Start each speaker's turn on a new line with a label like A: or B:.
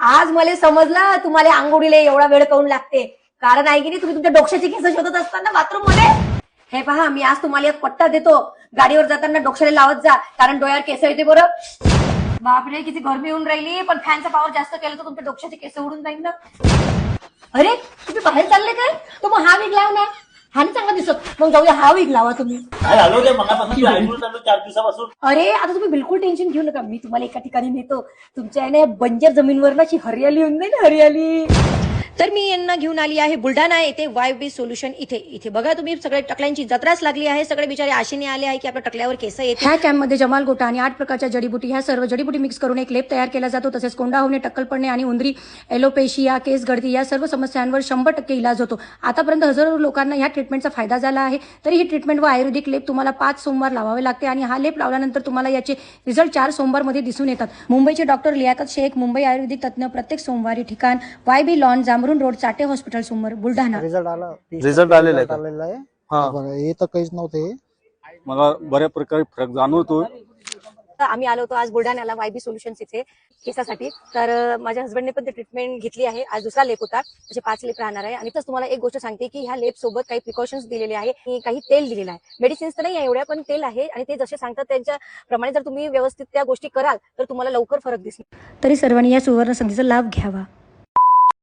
A: आज मला समजलं तुम्हाला आंघोळीला एवढा वेळ काऊन लागते? कारण आहे की नाही तुम्ही तुमच्या डोक्याचे केस शोधत असताना बाथरूममध्ये? हे पहा मी आज तुम्हाला एक पट्टा देतो. गाडीवर जाताना डोक्याला लावत जा कारण डोळ्यावर केस येते बरं. बापरे किती गरमी येऊन राहिली. पण फॅनचा पावर जास्त केला तर तुमच्या डोक्याचे केस उडून जाईल ना. अरे तुम्ही बाहेर चालले काय? तुम्हाला मग हा विकला ना. हा नाही चांगला दिसत. मग जाऊया हा वेग लावा तुम्ही.
B: काय ते ऐकून चाललो चार दिवसापासून
A: अरे आता तुम्ही बिलकुल टेन्शन घेऊ नका. मी तुम्हाला एका ठिकाणी नेतो. तुमच्या आहे ना बंजर जमीनवर ना अशी हरियाली होऊन जाईल हरियाली. तर मी यांना घेऊन आली आहे बुलढाणा येथे वाय बी सोल्युशन इथे. इथे बघा तुम्ही सगळे टकल्यांची जत्राच लागली आहे. सगळे बिचारे आशेने आले आहे की आपल्या टकल्यावर केस येते ह्या कॅम्पमध्ये जमाल गोटा आणि आठ प्रकारच्या जडीबुटी. ह्या सर्व जडीबुटी मिक्स करून एक लेप तयार केला जातो. तसेच कोंडा होणे टक्कल पडणे आणि उंदरी एलोपेशिया केस गळती या सर्व समस्यांवर शंभर टक्के इलाज होतो. आतापर्यंत हजारो लोकांना या ट्रीटमेंटचा फायदा झाला आहे. तरी ही ट्रीटमेंट व आयुर्वेदिक लेप तुम्हाला पाच सोमवार लावावे लागते आणि हा लेप लावल्यानंतर तुम्हाला याचे रिझल्ट चार सोमवारमध्ये दिसून येतात. मुंबईचे डॉक्टर लियाकत शेख मुंबई आयुर्वेदिक तज्ज्ञ प्रत्येक सोमवारी ठिकाण Y B lawn Jambhrun road Chate hospital समोर बुलढाणा.
C: रिझल्ट आला.
D: रिझल्ट आलेला आहे का?
C: आलेला आहे.
D: हा.
C: हे तर काहीच नव्हते.
D: मला बऱ्या प्रकारे फरक जाणवतो
A: तर आम्ही आलो होतो आज बुलढाण्याला वायबी सोल्युशन्स इथे केसासाठी. तर अं, माझ्या हस्बंडने पण ते ट्रीटमेंट घेतली आहे. आज दुसरा लेप होता. असे पाच लेप राहणार आहे. आणि तसं तुम्हाला एक गोष्ट सांगते की ह्या लेप सोबत काही प्रिकॉशन्स दिलेले आहे आणि काही तेल दिलेलं आहे. मेडिसिन्स तर नाही आहे एवढ्या पण तेल आहे. आणि ते जसे सांगतात त्यांच्या प्रमाणे जर तुम्ही व्यवस्थित त्या गोष्टी कराल तर तुम्हाला लवकर फरक दिसेल तरी सर्वांनी या सुवर्ण संधीचा लाभ घ्यावा.